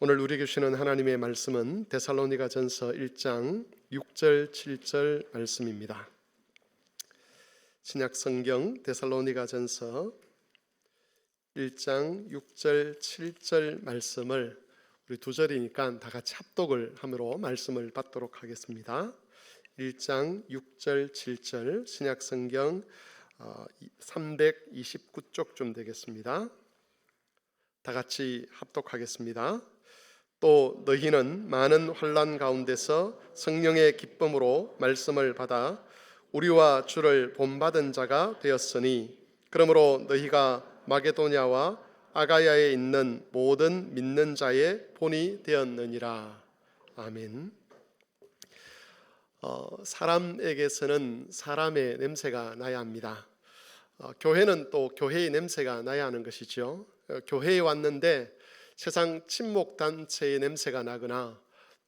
오늘 우리에게 주시는 하나님의 말씀은 데살로니가 전서 1장 6절 7절 말씀입니다. 신약 성경 데살로니가 전서 1장 6절 7절 말씀을 우리 두 절이니까 다 같이 합독을 함으로 말씀을 받도록 하겠습니다. 1장 6절 7절 신약 성경 329쪽쯤 되겠습니다. 다 같이 합독하겠습니다. 또 너희는 많은 환란 가운데서 성령의 기쁨으로 말씀을 받아 우리와 주를 본받은 자가 되었으니 그러므로 너희가 마게도냐와 아가야에 있는 모든 믿는 자의 본이 되었느니라. 아멘. 어, 사람에게서는 사람의 냄새가 나야 합니다. 어, 교회는 또 교회의 냄새가 나야 하는 것이죠. 어, 교회에 왔는데 세상 친목 단체의 냄새가 나거나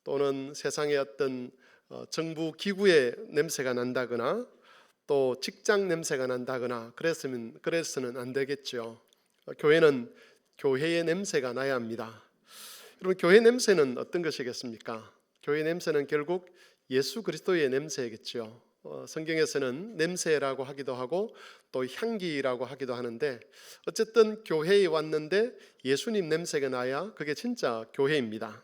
또는 세상의 어떤 어, 정부 기구의 냄새가 난다거나 또 직장 냄새가 난다거나 그랬으면 그래서는 안 되겠죠. 어, 교회는 교회의 냄새가 나야 합니다. 여러분 교회 냄새는 어떤 것이겠습니까? 교회 냄새는 결국 예수 그리스도의 냄새겠죠. 어, 성경에서는 냄새라고 하기도 하고 또 향기라고 하기도 하는데 어쨌든 교회에 왔는데 예수님 냄새가 나야 그게 진짜 교회입니다.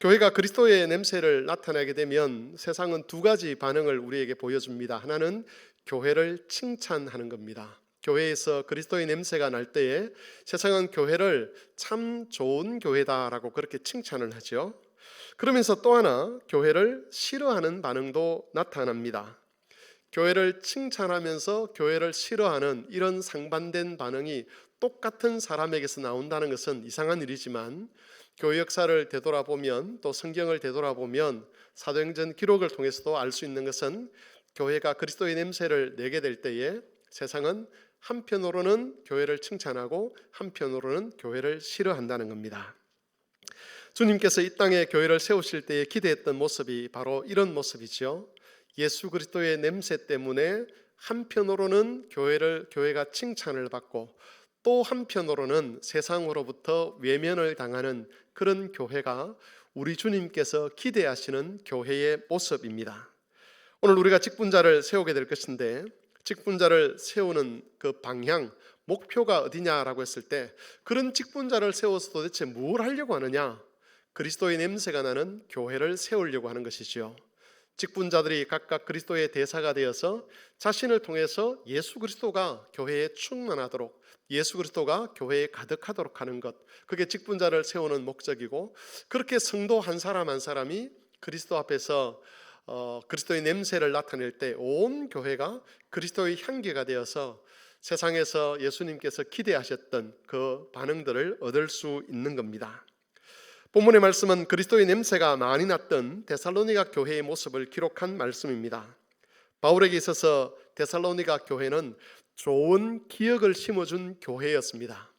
교회가 그리스도의 냄새를 나타내게 되면 세상은 두 가지 반응을 우리에게 보여줍니다. 하나는 교회를 칭찬하는 겁니다. 교회에서 그리스도의 냄새가 날 때에 세상은 교회를 참 좋은 교회다라고 그렇게 칭찬을 하죠. 그러면서 또 하나 교회를 싫어하는 반응도 나타납니다. 교회를 칭찬하면서 교회를 싫어하는 이런 상반된 반응이 똑같은 사람에게서 나온다는 것은 이상한 일이지만 교회 역사를 되돌아보면 또 성경을 되돌아보면 사도행전 기록을 통해서도 알 수 있는 것은 교회가 그리스도의 냄새를 내게 될 때에 세상은 한편으로는 교회를 칭찬하고 한편으로는 교회를 싫어한다는 겁니다. 주님께서 이 땅에 교회를 세우실 때에 기대했던 모습이 바로 이런 모습이죠. 예수 그리스도의 냄새 때문에 한편으로는 교회를 교회가 칭찬을 받고 또 한편으로는 세상으로부터 외면을 당하는 그런 교회가 우리 주님께서 기대하시는 교회의 모습입니다. 오늘 우리가 직분자를 세우게 될 것인데 직분자를 세우는 그 방향, 목표가 어디냐라고 했을 때 그런 직분자를 세워서 도대체 뭘 하려고 하느냐? 그리스도의 냄새가 나는 교회를 세우려고 하는 것이지요. 직분자들이 각각 그리스도의 대사가 되어서 자신을 통해서 예수 그리스도가 교회에 충만하도록 예수 그리스도가 교회에 가득하도록 하는 것 그게 직분자를 세우는 목적이고 그렇게 성도 한 사람 한 사람이 그리스도 앞에서 어, 그리스도의 냄새를 나타낼 때 온 교회가 그리스도의 향기가 되어서 세상에서 예수님께서 기대하셨던 그 반응들을 얻을 수 있는 겁니다. 본문의 말씀은 그리스도의 냄새가 많이 났던 데살로니가 교회의 모습을 기록한 말씀입니다. 바울에게 있어서 데살로니가 교회는 좋은 기억을 심어준 교회였습니다.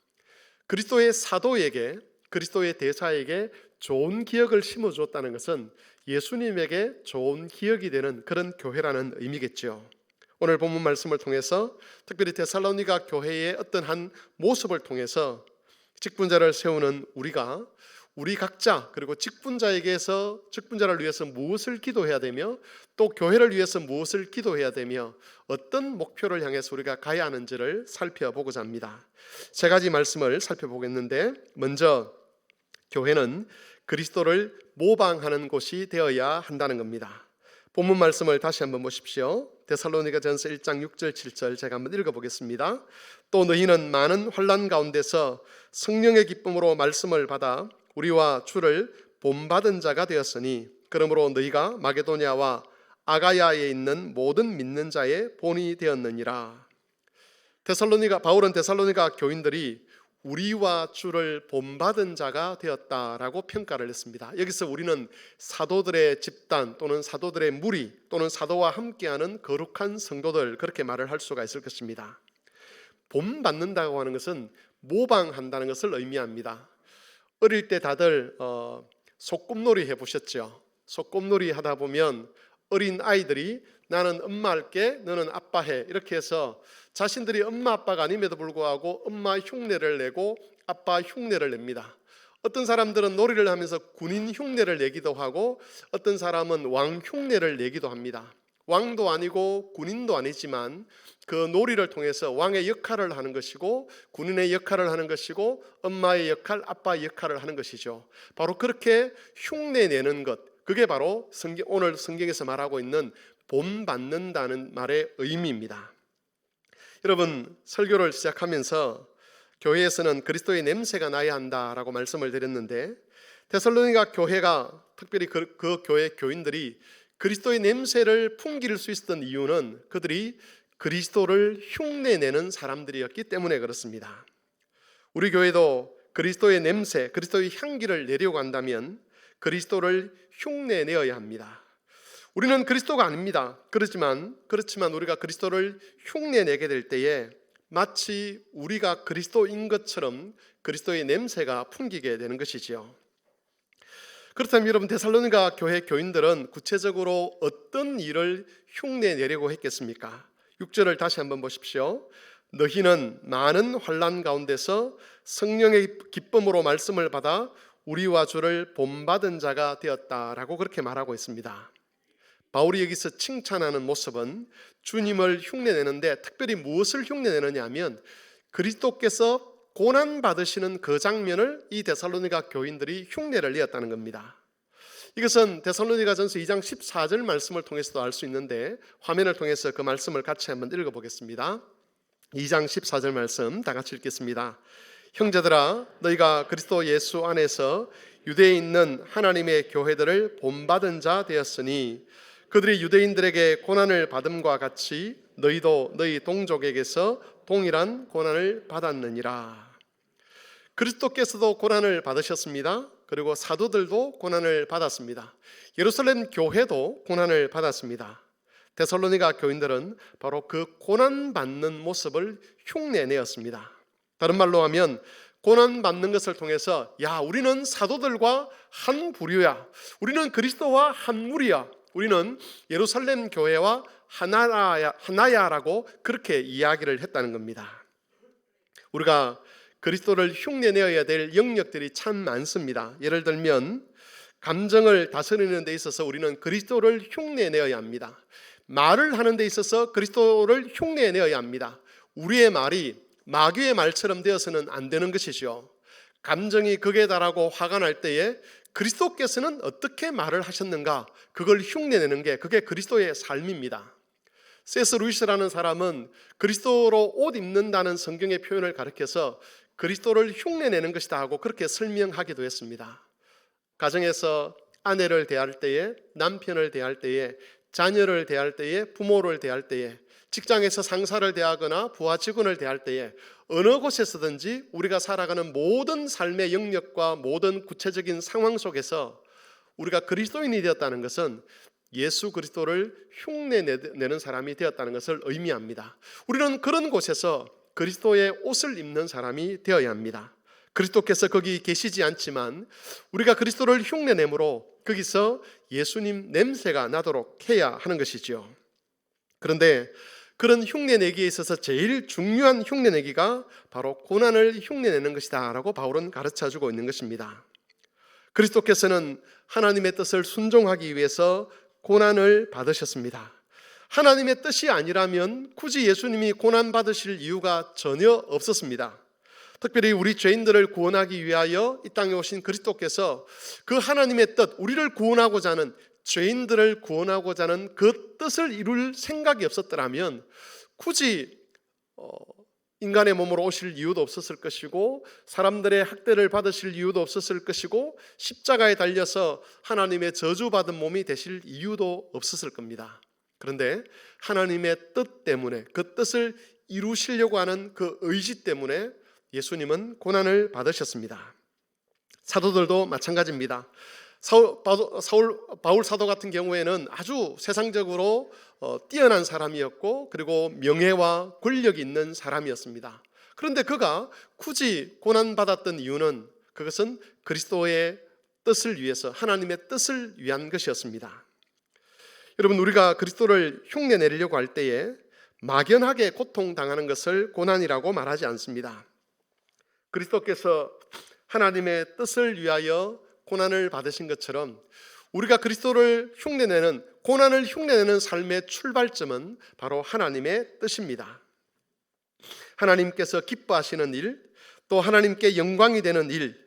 그리스도의 사도에게 그리스도의 대사에게 좋은 기억을 심어줬다는 것은 예수님에게 좋은 기억이 되는 그런 교회라는 의미겠죠. 오늘 본문 말씀을 통해서 특별히 데살로니가 교회의 어떤 한 모습을 통해서 직분자를 세우는 우리가 우리 각자 그리고 직분자에게서 직분자를 위해서 무엇을 기도해야 되며 또 교회를 위해서 무엇을 기도해야 되며 어떤 목표를 향해서 우리가 가야 하는지를 살펴보고자 합니다. 세 가지 말씀을 살펴보겠는데 먼저 교회는 그리스도를 모방하는 곳이 되어야 한다는 겁니다. 본문 말씀을 다시 한번 보십시오. 데살로니가전서 1장 6절 7절 제가 한번 읽어 보겠습니다. 또 너희는 많은 환란 가운데서 성령의 기쁨으로 말씀을 받아 우리와 주를 본받은 자가 되었으니 그러므로 너희가 마게도냐와 아가야에 있는 모든 믿는 자의 본이 되었느니라. 데살로니가 바울은 데살로니가 교인들이 우리와 주를 본받은 자가 되었다라고 평가를 했습니다. 여기서 우리는 사도들의 집단 또는 사도들의 무리 또는 사도와 함께하는 거룩한 성도들 그렇게 말을 할 수가 있을 것입니다. 본받는다고 하는 것은 모방한다는 것을 의미합니다. 어릴 때 다들 어, 소꿉놀이 해보셨죠? 소꿉놀이 하다 보면 어린 아이들이 나는 엄마 할게, 너는 아빠 해 이렇게 해서 자신들이 엄마 아빠가 아님에도 불구하고 엄마 흉내를 내고 아빠 흉내를 냅니다. 어떤 사람들은 놀이를 하면서 군인 흉내를 내기도 하고 어떤 사람은 왕 흉내를 내기도 합니다. 왕도 아니고 군인도 아니지만 그 놀이를 통해서 왕의 역할을 하는 것이고 군인의 역할을 하는 것이고 엄마의 역할, 아빠의 역할을 하는 것이죠. 바로 그렇게 흉내 내는 것. 그게 바로 성경, 오늘 성경에서 말하고 있는 본 받는다는 말의 의미입니다. 여러분, 설교를 시작하면서 교회에서는 그리스도의 냄새가 나야 한다라고 말씀을 드렸는데 데살로니가 교회가 특별히 그, 그 교회 교인들이 그리스도의 냄새를 풍길 수 있었던 이유는 그들이 그리스도를 흉내내는 사람들이었기 때문에 그렇습니다. 우리 교회도 그리스도의 냄새, 그리스도의 향기를 내려고 한다면 그리스도를 흉내내어야 합니다. 우리는 그리스도가 아닙니다. 그렇지만 그렇지만 우리가 그리스도를 흉내내게 될 때에 마치 우리가 그리스도인 것처럼 그리스도의 냄새가 풍기게 되는 것이지요. 그렇다면 여러분 데살로니가 교회 교인들은 구체적으로 어떤 일을 흉내 내려고 했겠습니까? 6절을 다시 한번 보십시오. 너희는 많은 환란 가운데서 성령의 기쁨으로 말씀을 받아 우리와 주를 본받은 자가 되었다라고 그렇게 말하고 있습니다. 바울이 여기서 칭찬하는 모습은 주님을 흉내내는데 특별히 무엇을 흉내내느냐 하면 그리스도께서 고난 받으시는 그 장면을 이 데살로니가 교인들이 흉내를 내었다는 겁니다. 이것은 데살로니가전서 2장 14절 말씀을 통해서도 알 수 있는데 화면을 통해서 그 말씀을 같이 한번 읽어 보겠습니다. 2장 14절 말씀 다 같이 읽겠습니다. 형제들아 너희가 그리스도 예수 안에서 유대에 있는 하나님의 교회들을 본받은 자 되었으니 그들이 유대인들에게 고난을 받음과 같이 너희도 너희 동족에게서 동일한 고난을 받았느니라. 그리스도께서도 고난을 받으셨습니다. 그리고 사도들도 고난을 받았습니다. 예루살렘 교회도 고난을 받았습니다. 데살로니가 교인들은 바로 그 고난 받는 모습을 흉내내었습니다. 다른 말로 하면 고난 받는 것을 통해서 야 우리는 사도들과 한 부류야. 우리는 그리스도와 한 무리야. 우리는 예루살렘 교회와 하나야, 하나야라고 그렇게 이야기를 했다는 겁니다. 우리가 그리스도를 흉내내어야 될 영역들이 참 많습니다. 예를 들면 감정을 다스리는 데 있어서 우리는 그리스도를 흉내내어야 합니다. 말을 하는 데 있어서 그리스도를 흉내내어야 합니다. 우리의 말이 마귀의 말처럼 되어서는 안 되는 것이죠. 감정이 극에 달하고 화가 날 때에 그리스도께서는 어떻게 말을 하셨는가 그걸 흉내내는 게 그게 그리스도의 삶입니다. 세스 루이스라는 사람은 그리스도로 옷 입는다는 성경의 표현을 가르켜서 그리스도를 흉내내는 것이다 하고 그렇게 설명하기도 했습니다. 가정에서 아내를 대할 때에 남편을 대할 때에 자녀를 대할 때에 부모를 대할 때에 직장에서 상사를 대하거나 부하 직원을 대할 때에 어느 곳에서든지 우리가 살아가는 모든 삶의 영역과 모든 구체적인 상황 속에서 우리가 그리스도인이 되었다는 것은 예수 그리스도를 흉내 내는 사람이 되었다는 것을 의미합니다. 우리는 그런 곳에서 그리스도의 옷을 입는 사람이 되어야 합니다. 그리스도께서 거기 계시지 않지만 우리가 그리스도를 흉내내므로 거기서 예수님 냄새가 나도록 해야 하는 것이지요. 그런데 그런 흉내내기에 있어서 제일 중요한 흉내내기가 바로 고난을 흉내내는 것이다라고 바울은 가르쳐 주고 있는 것입니다. 그리스도께서는 하나님의 뜻을 순종하기 위해서 고난을 받으셨습니다. 하나님의 뜻이 아니라면 굳이 예수님이 고난 받으실 이유가 전혀 없었습니다. 특별히 우리 죄인들을 구원하기 위하여 이 땅에 오신 그리스도께서 그 하나님의 뜻, 우리를 구원하고자 하는 죄인들을 구원하고자 하는 그 뜻을 이룰 생각이 없었더라면 굳이 어, 인간의 몸으로 오실 이유도 없었을 것이고 사람들의 학대를 받으실 이유도 없었을 것이고 십자가에 달려서 하나님의 저주받은 몸이 되실 이유도 없었을 겁니다. 그런데 하나님의 뜻 때문에 그 뜻을 이루시려고 하는 그 의지 때문에 예수님은 고난을 받으셨습니다. 사도들도 마찬가지입니다. 사울, 사울, 바울 사도 같은 경우에는 아주 세상적으로 어, 뛰어난 사람이었고 그리고 명예와 권력이 있는 사람이었습니다. 그런데 그가 굳이 고난 받았던 이유는 그것은 그리스도의 뜻을 위해서 하나님의 뜻을 위한 것이었습니다. 여러분 우리가 그리스도를 흉내 내리려고 할 때에 막연하게 고통 당하는 것을 고난이라고 말하지 않습니다. 그리스도께서 하나님의 뜻을 위하여 고난을 받으신 것처럼 우리가 그리스도를 흉내내는 고난을 흉내내는 삶의 출발점은 바로 하나님의 뜻입니다. 하나님께서 기뻐하시는 일, 또 하나님께 영광이 되는 일,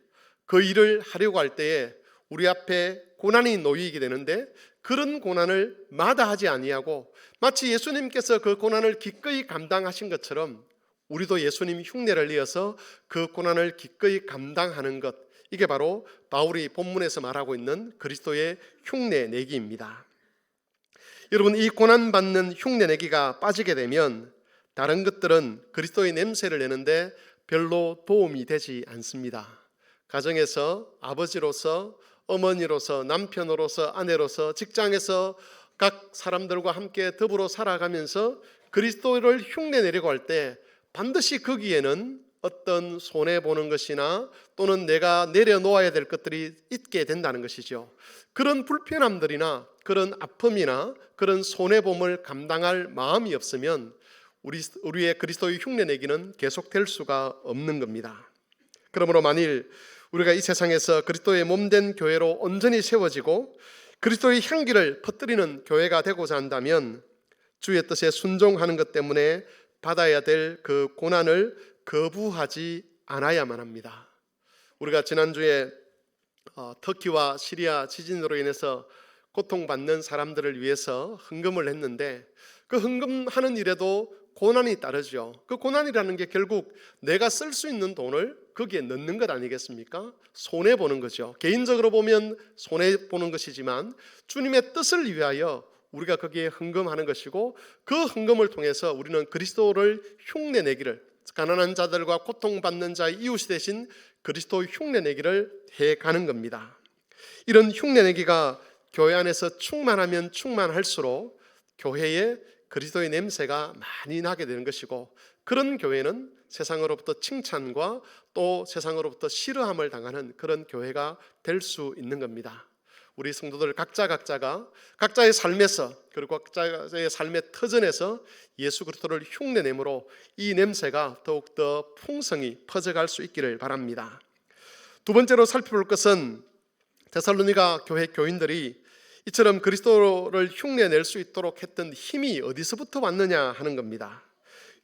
그 일을 하려고 할 때에 우리 앞에 고난이 놓이게 되는데 그런 고난을 마다하지 아니하고 마치 예수님께서 그 고난을 기꺼이 감당하신 것처럼 우리도 예수님 흉내를 이어서 그 고난을 기꺼이 감당하는 것 이게 바로 바울이 본문에서 말하고 있는 그리스도의 흉내 내기입니다. 여러분 이 고난 받는 흉내 내기가 빠지게 되면 다른 것들은 그리스도의 냄새를 내는데 별로 도움이 되지 않습니다. 가정에서 아버지로서 어머니로서 남편으로서 아내로서 직장에서 각 사람들과 함께 더불어 살아가면서 그리스도를 흉내 내려고 할 때 반드시 거기에는 어떤 손해 보는 것이나 또는 내가 내려놓아야 될 것들이 있게 된다는 것이죠. 그런 불편함들이나 그런 아픔이나 그런 손해 봄을 감당할 마음이 없으면 우리 우리의 그리스도의 흉내 내기는 계속될 수가 없는 겁니다. 그러므로 만일 우리가 이 세상에서 그리스도의 몸된 교회로 온전히 세워지고 그리스도의 향기를 퍼뜨리는 교회가 되고자 한다면 주의 뜻에 순종하는 것 때문에 받아야 될 그 고난을 거부하지 않아야만 합니다. 우리가 지난주에 어, 터키와 시리아 지진으로 인해서 고통받는 사람들을 위해서 헌금을 했는데 그 헌금하는 일에도 고난이 따르죠. 그 고난이라는 게 결국 내가 쓸 수 있는 돈을 거기에 넣는 것 아니겠습니까? 손해 보는 거죠. 개인적으로 보면 손해 보는 것이지만 주님의 뜻을 위하여 우리가 거기에 헌금하는 것이고 그 헌금을 통해서 우리는 그리스도를 흉내 내기를 가난한 자들과 고통받는 자의 이웃이 되신 그리스도 흉내 내기를 해 가는 겁니다. 이런 흉내 내기가 교회 안에서 충만하면 충만할수록 교회에 그리스도의 냄새가 많이 나게 되는 것이고 그런 교회는 세상으로부터 칭찬과 또 세상으로부터 싫어함을 당하는 그런 교회가 될 수 있는 겁니다. 우리 성도들 각자 각자가 각자의 삶에서 그리고 각자의 삶의 터전에서 예수 그리스도를 흉내내므로 이 냄새가 더욱 더 풍성히 퍼져갈 수 있기를 바랍니다. 두 번째로 살펴볼 것은 데살로니가 교회 교인들이 이처럼 그리스도를 흉내낼 수 있도록 했던 힘이 어디서부터 왔느냐 하는 겁니다.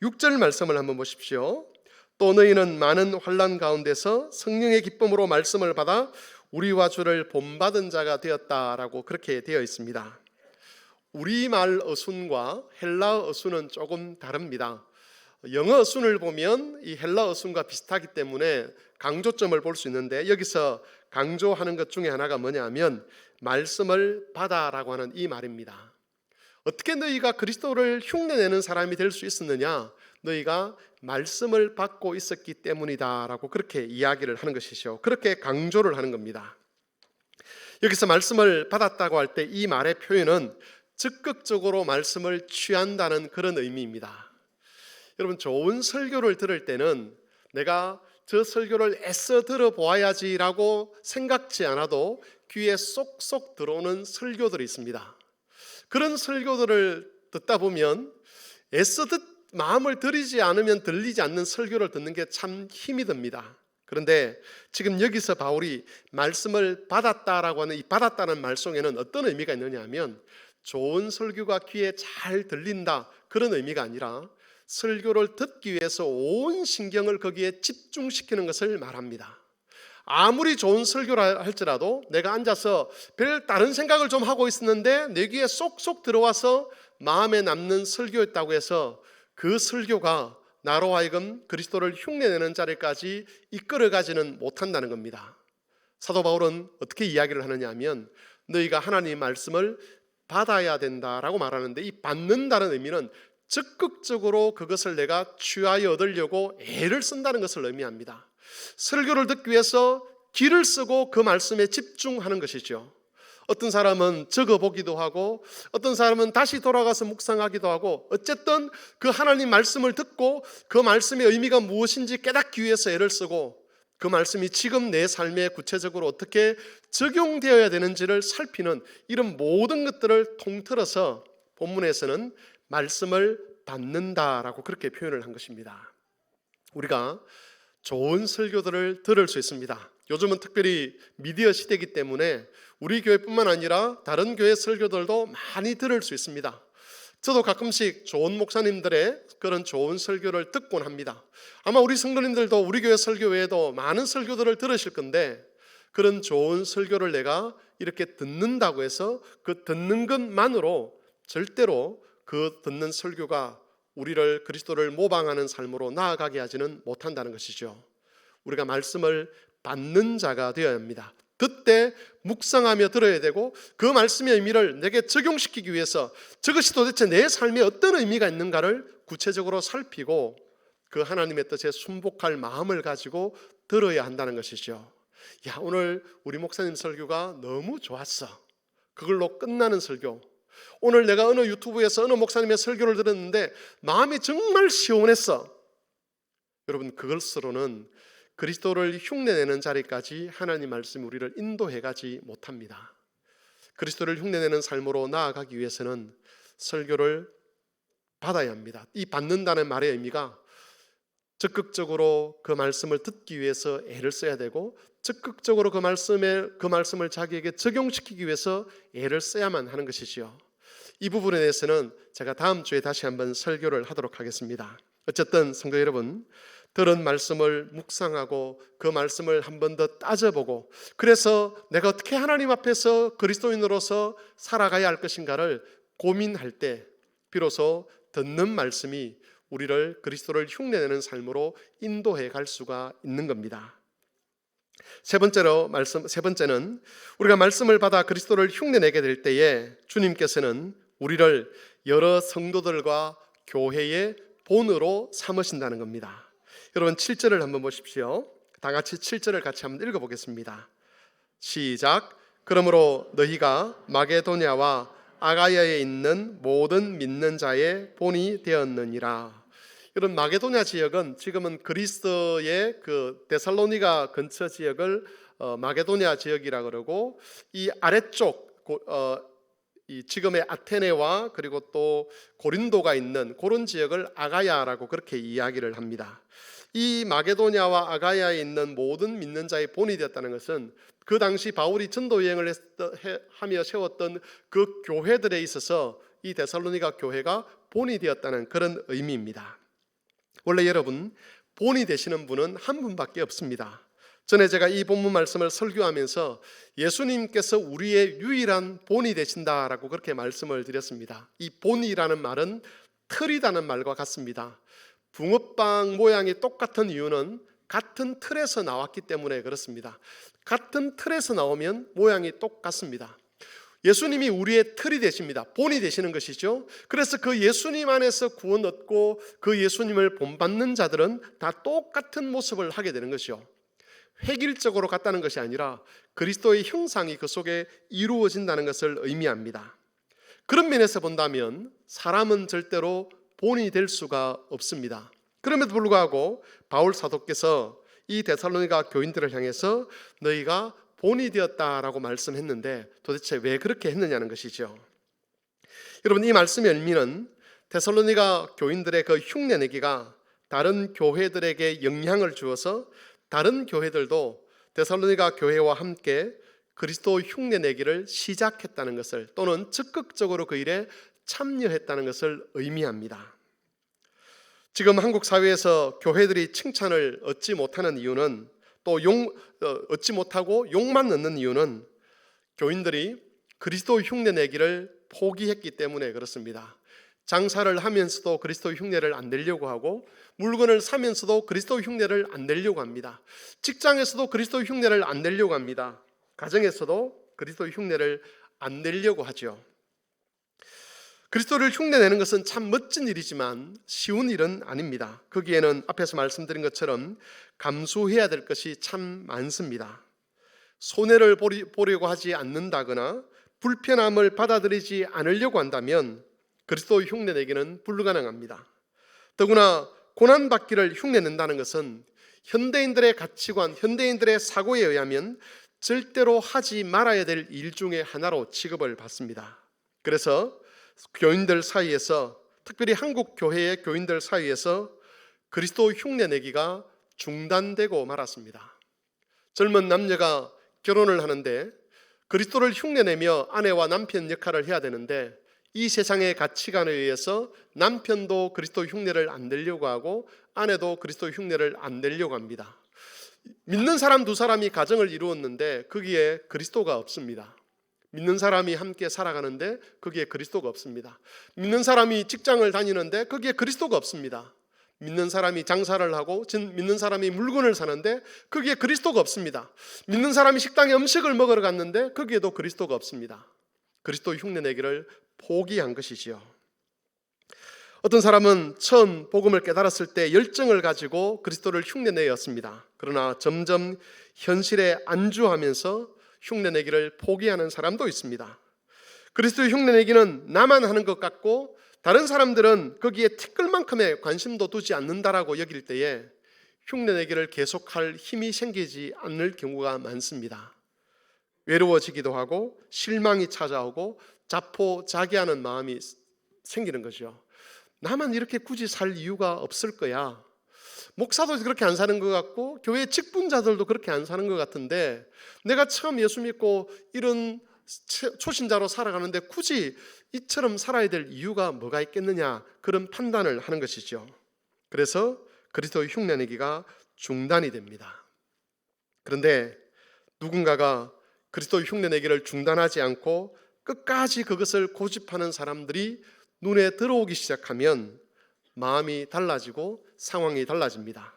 6절 말씀을 한번 보십시오. 또 너희는 많은 환란 가운데서 성령의 기쁨으로 말씀을 받아 우리와 주를 본받은 자가 되었다라고 그렇게 되어 있습니다. 우리말 어순과 헬라 어순은 조금 다릅니다. 영어 어순을 보면 이 헬라 어순과 비슷하기 때문에 강조점을 볼 수 있는데 여기서 강조하는 것 중에 하나가 뭐냐면 말씀을 받아라고 하는 이 말입니다. 어떻게 너희가 그리스도를 흉내내는 사람이 될 수 있었느냐? 너희가 말씀을 받고 있었기 때문이다라고 그렇게 이야기를 하는 것이죠. 그렇게 강조를 하는 겁니다. 여기서 말씀을 받았다고 할 때 이 말의 표현은 적극적으로 말씀을 취한다는 그런 의미입니다. 여러분 좋은 설교를 들을 때는 내가 저 설교를 애써 들어보아야지라고 생각지 않아도 귀에 쏙쏙 들어오는 설교들이 있습니다. 그런 설교들을 듣다 보면 애써 듣 마음을 들이지 않으면 들리지 않는 설교를 듣는 게 참 힘이 듭니다. 그런데 지금 여기서 바울이 말씀을 받았다라고 하는 이 받았다는 말 속에는 어떤 의미가 있느냐 하면 좋은 설교가 귀에 잘 들린다 그런 의미가 아니라 설교를 듣기 위해서 온 신경을 거기에 집중시키는 것을 말합니다. 아무리 좋은 설교라 할지라도 내가 앉아서 별 다른 생각을 좀 하고 있었는데 내 귀에 쏙쏙 들어와서 마음에 남는 설교였다고 해서 그 설교가 나로 하여금 그리스도를 흉내내는 자리까지 이끌어가지는 못한다는 겁니다. 사도 바울은 어떻게 이야기를 하느냐 하면 너희가 하나님 말씀을 받아야 된다라고 말하는데 이 받는다는 의미는 적극적으로 그것을 내가 취하여 얻으려고 애를 쓴다는 것을 의미합니다. 설교를 듣기 위해서 길을 쓰고 그 말씀에 집중하는 것이죠. 어떤 사람은 적어 보기도 하고 어떤 사람은 다시 돌아가서 묵상하기도 하고 어쨌든 그 하나님 말씀을 듣고 그 말씀의 의미가 무엇인지 깨닫기 위해서 애를 쓰고 그 말씀이 지금 내 삶에 구체적으로 어떻게 적용되어야 되는지를 살피는 이런 모든 것들을 통틀어서 본문에서는 말씀을 받는다라고 그렇게 표현을 한 것입니다. 우리가 좋은 설교들을 들을 수 있습니다. 요즘은 특별히 미디어 시대이기 때문에 우리 교회뿐만 아니라 다른 교회 설교들도 많이 들을 수 있습니다. 저도 가끔씩 좋은 목사님들의 그런 좋은 설교를 듣곤 합니다. 아마 우리 성도님들도 우리 교회 설교 외에도 많은 설교들을 들으실 건데 그런 좋은 설교를 내가 이렇게 듣는다고 해서 그 듣는 것만으로 절대로 그 듣는 설교가 우리를 그리스도를 모방하는 삶으로 나아가게 하지는 못한다는 것이죠. 우리가 말씀을 받는 자가 되어야 합니다. 그때 묵상하며 들어야 되고 그 말씀의 의미를 내게 적용시키기 위해서 저것이 도대체 내 삶에 어떤 의미가 있는가를 구체적으로 살피고 그 하나님의 뜻에 순복할 마음을 가지고 들어야 한다는 것이죠. 야, 오늘 우리 목사님 설교가 너무 좋았어. 그걸로 끝나는 설교. 오늘 내가 어느 유튜브에서 어느 목사님의 설교를 들었는데 마음이 정말 시원했어. 여러분 그것으로는 그리스도를 흉내내는 자리까지 하나님 말씀이 우리를 인도해 가지 못합니다. 그리스도를 흉내내는 삶으로 나아가기 위해서는 설교를 받아야 합니다. 이 받는다는 말의 의미가 적극적으로 그 말씀을 듣기 위해서 애를 써야 되고 적극적으로 그 말씀에 그 말씀을 자기에게 적용시키기 위해서 애를 써야만 하는 것이지요. 이 부분에 대해서는 제가 다음 주에 다시 한번 설교를 하도록 하겠습니다. 어쨌든 성도 여러분, 들은 말씀을 묵상하고 그 말씀을 한 번 더 따져보고 그래서 내가 어떻게 하나님 앞에서 그리스도인으로서 살아가야 할 것인가를 고민할 때 비로소 듣는 말씀이 우리를 그리스도를 흉내내는 삶으로 인도해 갈 수가 있는 겁니다. 세 번째로 말씀 세 번째는 우리가 말씀을 받아 그리스도를 흉내내게 될 때에 주님께서는 우리를 여러 성도들과 교회의 본으로 삼으신다는 겁니다. 여러분 7절을 한번 보십시오. 다 같이 7절을 같이 한번 읽어 보겠습니다. 시작. 그러므로 너희가 마게도냐와 아가야에 있는 모든 믿는 자의 본이 되었느니라. 이런 마게도냐 지역은 지금은 그리스의 그 데살로니가 근처 지역을 어, 마게도냐 지역이라 그러고 이 아래쪽 고, 어, 이 지금의 아테네와 그리고 또 고린도가 있는 그런 지역을 아가야라고 그렇게 이야기를 합니다. 이 마게도냐와 아가야에 있는 모든 믿는 자의 본이 되었다는 것은 그 당시 바울이 전도 여행을 하며 세웠던 그 교회들에 있어서 이 데살로니가 교회가 본이 되었다는 그런 의미입니다. 원래 여러분 본이 되시는 분은 한 분밖에 없습니다. 전에 제가 이 본문 말씀을 설교하면서 예수님께서 우리의 유일한 본이 되신다라고 그렇게 말씀을 드렸습니다. 이 본이라는 말은 틀이라는 말과 같습니다. 붕어빵 모양이 똑같은 이유는 같은 틀에서 나왔기 때문에 그렇습니다. 같은 틀에서 나오면 모양이 똑같습니다. 예수님이 우리의 틀이 되십니다. 본이 되시는 것이죠. 그래서 그 예수님 안에서 구원 얻고 그 예수님을 본받는 자들은 다 똑같은 모습을 하게 되는 것이요. 획일적으로 같다는 것이 아니라 그리스도의 형상이 그 속에 이루어진다는 것을 의미합니다. 그런 면에서 본다면 사람은 절대로 본이 될 수가 없습니다. 그럼에도 불구하고 바울 사도께서 이 데살로니가 교인들을 향해서 너희가 본이 되었다라고 말씀했는데 도대체 왜 그렇게 했느냐는 것이죠. 여러분 이 말씀의 의미는 데살로니가 교인들의 그 흉내내기가 다른 교회들에게 영향을 주어서 다른 교회들도 데살로니가 교회와 함께 그리스도 흉내내기를 시작했다는 것을 또는 적극적으로 그 일에 참여했다는 것을 의미합니다. 지금 한국 사회에서 교회들이 칭찬을 얻지 못하는 이유는 또 용, 어, 얻지 못하고 욕만 넣는 이유는 교인들이 그리스도 흉내 내기를 포기했기 때문에 그렇습니다. 장사를 하면서도 그리스도 흉내를 안 내려고 하고 물건을 사면서도 그리스도 흉내를 안 내려고 합니다. 직장에서도 그리스도 흉내를 안 내려고 합니다. 가정에서도 그리스도 흉내를 안 내려고 하죠. 그리스도를 흉내내는 것은 참 멋진 일이지만 쉬운 일은 아닙니다. 거기에는 앞에서 말씀드린 것처럼 감수해야 될 것이 참 많습니다. 손해를 보려고 하지 않는다거나 불편함을 받아들이지 않으려고 한다면 그리스도 흉내내기는 불가능합니다. 더구나 고난받기를 흉내낸다는 것은 현대인들의 가치관, 현대인들의 사고에 의하면 절대로 하지 말아야 될 일 중에 하나로 취급을 받습니다. 그래서 교인들 사이에서 특별히 한국 교회의 교인들 사이에서 그리스도 흉내내기가 중단되고 말았습니다. 젊은 남녀가 결혼을 하는데 그리스도를 흉내내며 아내와 남편 역할을 해야 되는데 이 세상의 가치관에 의해서 남편도 그리스도 흉내를 안 내려고 하고 아내도 그리스도 흉내를 안 내려고 합니다. 믿는 사람 두 사람이 가정을 이루었는데 거기에 그리스도가 없습니다. 믿는 사람이 함께 살아가는데 거기에 그리스도가 없습니다. 믿는 사람이 직장을 다니는데 거기에 그리스도가 없습니다. 믿는 사람이 장사를 하고 진- 믿는 사람이 물건을 사는데 거기에 그리스도가 없습니다. 믿는 사람이 식당에 음식을 먹으러 갔는데 거기에도 그리스도가 없습니다. 그리스도 흉내내기를 포기한 것이지요. 어떤 사람은 처음 복음을 깨달았을 때 열정을 가지고 그리스도를 흉내내었습니다. 그러나 점점 현실에 안주하면서 흉내내기를 포기하는 사람도 있습니다. 그리스도의 흉내내기는 나만 하는 것 같고 다른 사람들은 거기에 티끌만큼의 관심도 두지 않는다라고 여길 때에 흉내내기를 계속할 힘이 생기지 않을 경우가 많습니다. 외로워지기도 하고 실망이 찾아오고 자포자기하는 마음이 생기는 거죠. 나만 이렇게 굳이 살 이유가 없을 거야. 목사도 그렇게 안 사는 것 같고 교회 직분자들도 그렇게 안 사는 것 같은데 내가 처음 예수 믿고 이런 초- 초신자로 살아가는데 굳이 이처럼 살아야 될 이유가 뭐가 있겠느냐 그런 판단을 하는 것이죠. 그래서 그리스도의 흉내내기가 중단이 됩니다. 그런데 누군가가 그리스도의 흉내내기를 중단하지 않고 끝까지 그것을 고집하는 사람들이 눈에 들어오기 시작하면 마음이 달라지고 상황이 달라집니다.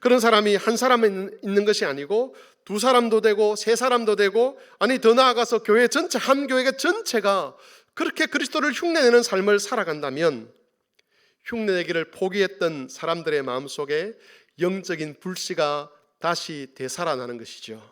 그런 사람이 한 사람 있는 것이 아니고 두 사람도 되고 세 사람도 되고 아니 더 나아가서 교회 전체 한 교회가 전체가 그렇게 그리스도를 흉내내는 삶을 살아간다면 흉내내기를 포기했던 사람들의 마음속에 영적인 불씨가 다시 되살아나는 것이죠.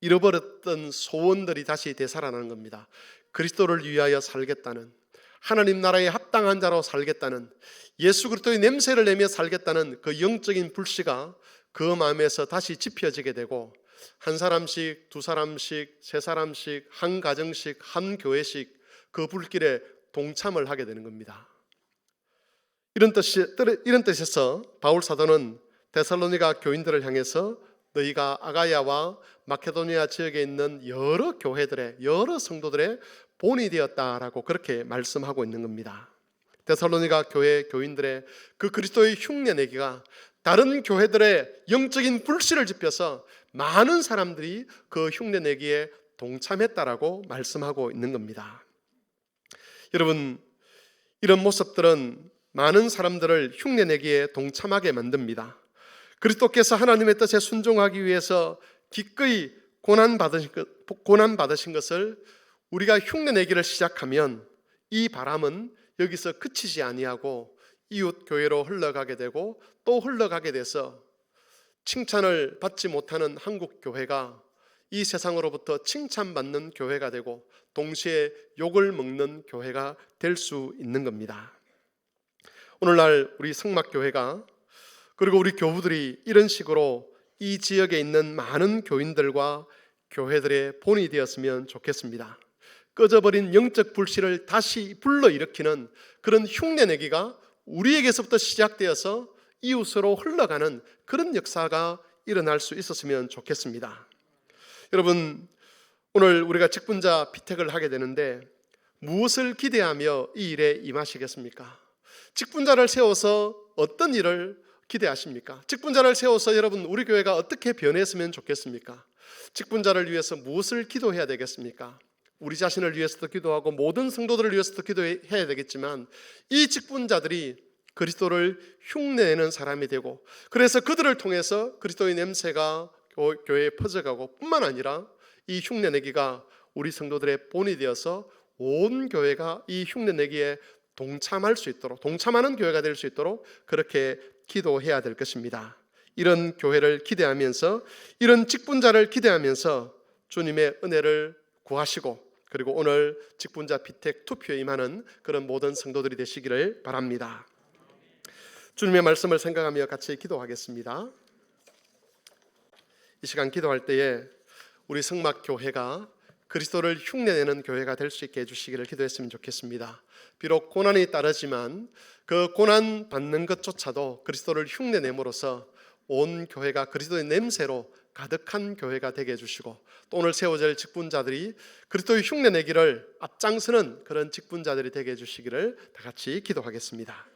잃어버렸던 소원들이 다시 되살아나는 겁니다. 그리스도를 위하여 살겠다는 하나님 나라에 합당한 자로 살겠다는 예수 그리스도의 냄새를 내며 살겠다는 그 영적인 불씨가 그 마음에서 다시 지펴지게 되고 한 사람씩 두 사람씩 세 사람씩 한 가정씩 한 교회씩 그 불길에 동참을 하게 되는 겁니다. 이런 뜻이 이런 뜻에서 바울 사도는 데살로니가 교인들을 향해서 너희가 아가야와 마케도니아 지역에 있는 여러 교회들의 여러 성도들의 본이 되었다라고 그렇게 말씀하고 있는 겁니다. 데살로니가 교회 교인들의 그 그리스도의 흉내내기가 다른 교회들의 영적인 불씨를 지펴서 많은 사람들이 그 흉내내기에 동참했다라고 말씀하고 있는 겁니다. 여러분 이런 모습들은 많은 사람들을 흉내내기에 동참하게 만듭니다. 그리스도께서 하나님의 뜻에 순종하기 위해서 기꺼이 고난 받으신 것, 고난 받으신 것을 우리가 흉내 내기를 시작하면 이 바람은 여기서 그치지 아니하고 이웃 교회로 흘러가게 되고 또 흘러가게 돼서 칭찬을 받지 못하는 한국 교회가 이 세상으로부터 칭찬받는 교회가 되고 동시에 욕을 먹는 교회가 될 수 있는 겁니다. 오늘날 우리 성막 교회가 그리고 우리 교부들이 이런 식으로 이 지역에 있는 많은 교인들과 교회들의 본이 되었으면 좋겠습니다. 꺼져버린 영적 불씨를 다시 불러일으키는 그런 흉내내기가 우리에게서부터 시작되어서 이웃으로 흘러가는 그런 역사가 일어날 수 있었으면 좋겠습니다. 여러분, 오늘 우리가 직분자 피택을 하게 되는데 무엇을 기대하며 이 일에 임하시겠습니까? 직분자를 세워서 어떤 일을 기대하십니까? 직분자를 세워서 여러분 우리 교회가 어떻게 변했으면 좋겠습니까? 직분자를 위해서 무엇을 기도해야 되겠습니까? 우리 자신을 위해서도 기도하고 모든 성도들을 위해서도 기도해야 되겠지만 이 직분자들이 그리스도를 흉내내는 사람이 되고 그래서 그들을 통해서 그리스도의 냄새가 교회에 퍼져가고 뿐만 아니라 이 흉내내기가 우리 성도들의 본이 되어서 온 교회가 이 흉내내기에 동참할 수 있도록 동참하는 교회가 될 수 있도록 그렇게 기도해야 될 것입니다. 이런 교회를 기대하면서 이런 직분자를 기대하면서 주님의 은혜를 구하시고 그리고 오늘 직분자 피택 투표에 임하는 그런 모든 성도들이 되시기를 바랍니다. 주님의 말씀을 생각하며 같이 기도하겠습니다. 이 시간 기도할 때에 우리 성막 교회가 그리스도를 흉내내는 교회가 될 수 있게 해주시기를 기도했으면 좋겠습니다. 비록 고난이 따르지만 그 고난 받는 것조차도 그리스도를 흉내냄으로써 온 교회가 그리스도의 냄새로 가득한 교회가 되게 해주시고 또 오늘 세워질 직분자들이 그리스도의 흉내 내기를 앞장서는 그런 직분자들이 되게 해주시기를 다 같이 기도하겠습니다.